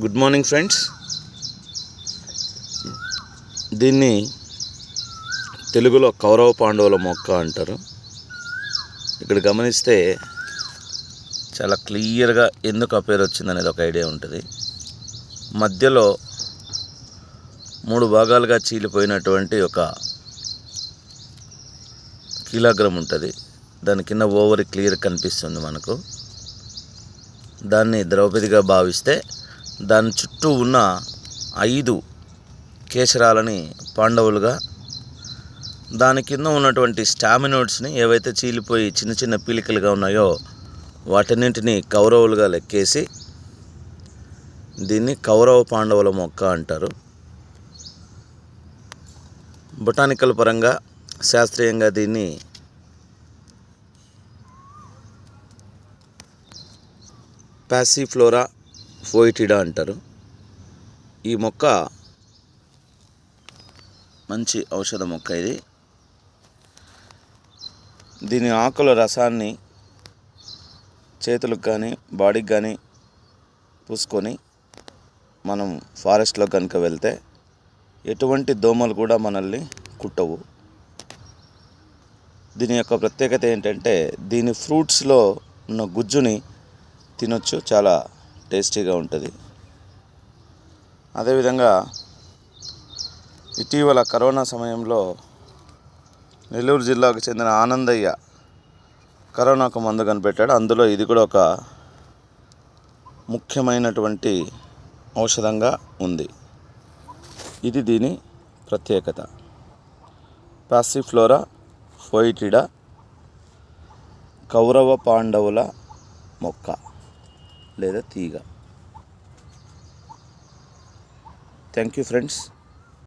Good morning friends. దీన్ని తెలుగులో కౌరవ పాండవుల మొక్క అంటారు. ఇక్కడ గమనిస్తే చాలా క్లియర్గా ఎందుకు ఆ పేరు వచ్చిందనేది ఒక ఐడియా ఉంటుంది. మధ్యలో మూడు భాగాలుగా చీలిపోయినటువంటి ఒక కీలాగ్రం ఉంటుంది. దాని కింద ఓవర్ క్లియర్ కనిపిస్తుంది మనకు. దాన్ని ద్రౌపదిగా భావిస్తే దాని చుట్టూ ఉన్న ఐదు కేసరాలని పాండవులుగా దాని కింద ఉన్నటువంటి స్టామినోడ్స్ని ఏవైతే చీలిపోయి చిన్న చిన్న పీలికలుగా ఉన్నాయో వాటన్నింటినీ కౌరవులుగా లెక్కేసి దీన్ని కౌరవ పాండవుల మొక్క అంటారు. బొటానికల్ పరంగా శాస్త్రీయంగా దీన్ని ప్యాసిఫ్లోరా ఫోయిటిడా అంటారు. ఈ మొక్క మంచి ఔషధ మొక్క ఇది. దీని ఆకుల రసాన్ని చేతులకు కానీ బాడీకి కానీ పూసుకొని మనం ఫారెస్ట్లో కనుక వెళ్తే ఎటువంటి దోమలు కూడా మనల్ని కుట్టవు. దీని యొక్క ప్రత్యేకత ఏంటంటే దీని ఫ్రూట్స్లో ఉన్న గుజ్జుని తినొచ్చు చాలా టేస్టీగా ఉంటుంది. అదేవిధంగా ఇటీవల కరోనా సమయంలో నెల్లూరు జిల్లాకు చెందిన ఆనందయ్య కరోనాకు మందు కనిపెట్టాడు. అందులో ఇది కూడా ఒక ముఖ్యమైనటువంటి ఔషధంగా ఉంది. ఇది దీని ప్రత్యేకత. పాసిఫ్లోరా ఫోయిటిడా కౌరవ పాండవుల మొక్క. లేదా తీగ. Thank you friends